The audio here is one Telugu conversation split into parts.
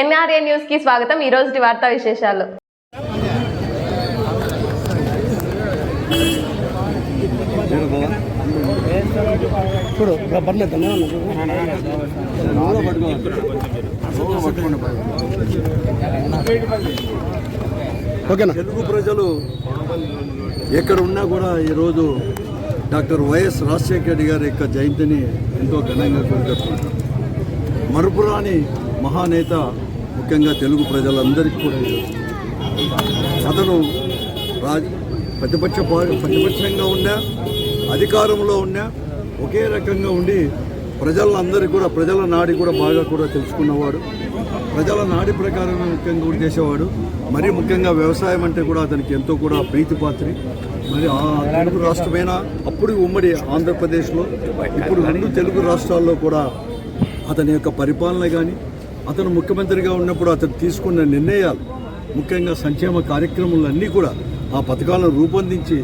ఎన్ఆర్ఏ న్యూస్కి స్వాగతం. ఈ రోజు వార్తా విశేషాలు. చూడు పర్లేదు ఓకేనా? తెలుగు ప్రజలు ఎక్కడ ఉన్నా కూడా ఈరోజు డాక్టర్ వైఎస్ రాజశేఖర రెడ్డి గారి యొక్క జయంతిని ఎంతో ఘనంగా జరుపుకుంటారు మరుపురాని మహానేత ముఖ్యంగా తెలుగు ప్రజలందరికీ కూడా అతను రాజ ప్రతిపక్ష ప్రతిపక్షంగా ఉన్నా అధికారంలో ఉన్నా ఒకే రకంగా ఉండి ప్రజలందరికీ కూడా ప్రజల నాడి కూడా బాగా కూడా తెలుసుకున్నవాడు. ప్రజల నాడి ప్రకారం ముఖ్యంగా కూడా చేసేవాడు. మరీ ముఖ్యంగా వ్యవసాయం అంటే కూడా అతనికి ఎంతో కూడా ప్రీతిపాత్రి మరి ఆ తెలుగు రాష్ట్రమైన అప్పుడు ఉమ్మడి ఆంధ్రప్రదేశ్లో ఇప్పుడు రెండు తెలుగు రాష్ట్రాల్లో కూడా అతని యొక్క పరిపాలన కానీ అతను ముఖ్యమంత్రిగా ఉన్నప్పుడు అతను తీసుకున్న నిర్ణయాలు ముఖ్యంగా సంక్షేమ కార్యక్రమాలన్నీ కూడా ఆ పథకాలను రూపొందించి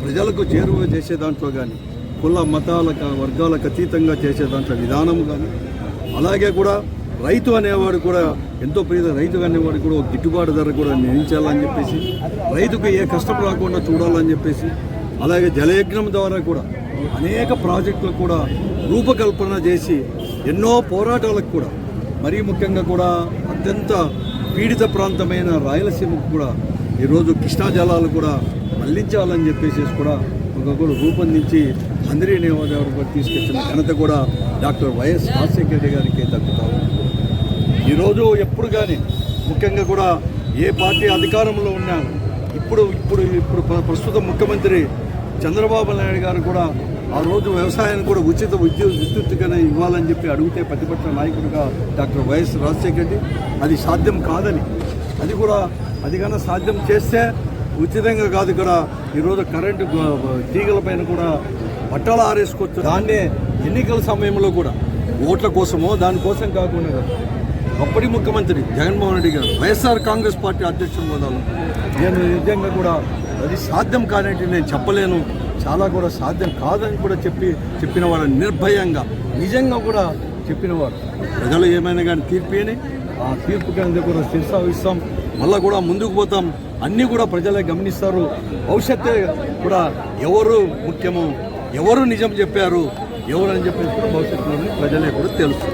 ప్రజలకు చేరువ చేసే దాంట్లో కానీ కుల మతాలకు వర్గాలకు అతీతంగా చేసే దాంట్లో విధానం కానీ అలాగే కూడా రైతు అనేవాడు కూడా ఎంతో ప్రీత రైతు అనేవాడు కూడా ఒక గిట్టుబాటు ధర కూడా నిర్ణయించాలని చెప్పేసి రైతుకు ఏ కష్టం రాకుండా చూడాలని చెప్పేసి అలాగే జలయజ్ఞం ద్వారా కూడా అనేక ప్రాజెక్టులు కూడా రూపకల్పన చేసి ఎన్నో పోరాటాలకు కూడా మరీ ముఖ్యంగా కూడా అత్యంత పీడిత ప్రాంతమైన రాయలసీమకు కూడా ఈరోజు కృష్ణా జలాలు కూడా మళ్ళించాలని చెప్పేసి కూడా ఒక రూపొందించి అందరి నియోజకవర్గం కూడా తీసుకొచ్చిన ఘనత కూడా డాక్టర్ వైఎస్ రాజశేఖర రెడ్డి గారికి దక్కుతా ఈరోజు ఎప్పుడు కానీ ముఖ్యంగా కూడా ఏ పార్టీ అధికారంలో ఉన్నా ఇప్పుడు ఇప్పుడు ఇప్పుడు ప్ర- ప్రస్తుత ముఖ్యమంత్రి చంద్రబాబు నాయుడు గారు కూడా ఆ రోజు వ్యవసాయానికి కూడా ఉచిత విద్యుత్ విద్యుత్తుగానే ఇవ్వాలని చెప్పి అడిగితే ప్రతిపక్ష నాయకుడిగా డాక్టర్ వైఎస్ రాజశేఖర రెడ్డి అది సాధ్యం కాదని. అది కూడా అది కన్నా సాధ్యం చేస్తే ఉచితంగా కాదు కూడా ఈరోజు కరెంటు తీగల పైన కూడా బట్టలు ఆరేసుకోవచ్చు. దాన్నే ఎన్నికల సమయంలో కూడా ఓట్ల కోసమో దానికోసం కాకుండా కాదు. అప్పటి ముఖ్యమంత్రి జగన్మోహన్ రెడ్డి గారు వైఎస్ఆర్ కాంగ్రెస్ పార్టీ అధ్యక్షుడు హోదాలో. నేను నిజంగా కూడా అది సాధ్యం కానట్టు నేను చెప్పలేను. చాలా కూడా సాధ్యం కాదని కూడా చెప్పి చెప్పిన వాళ్ళు నిర్భయంగా నిజంగా కూడా చెప్పినవాడు ప్రజలు ఏమైనా కానీ తీర్పుని ఆ తీర్పు కింద కూడా శిరసావిస్తాం మళ్ళీ కూడా ముందుకు పోతాం. అన్నీ కూడా ప్రజలే గమనిస్తారు. భవిష్యత్తే కూడా ఎవరు ముఖ్యమో ఎవరు నిజం చెప్పారు ఎవరు అని చెప్పేసి కూడా భవిష్యత్తులో ప్రజలే కూడా తెలుసు.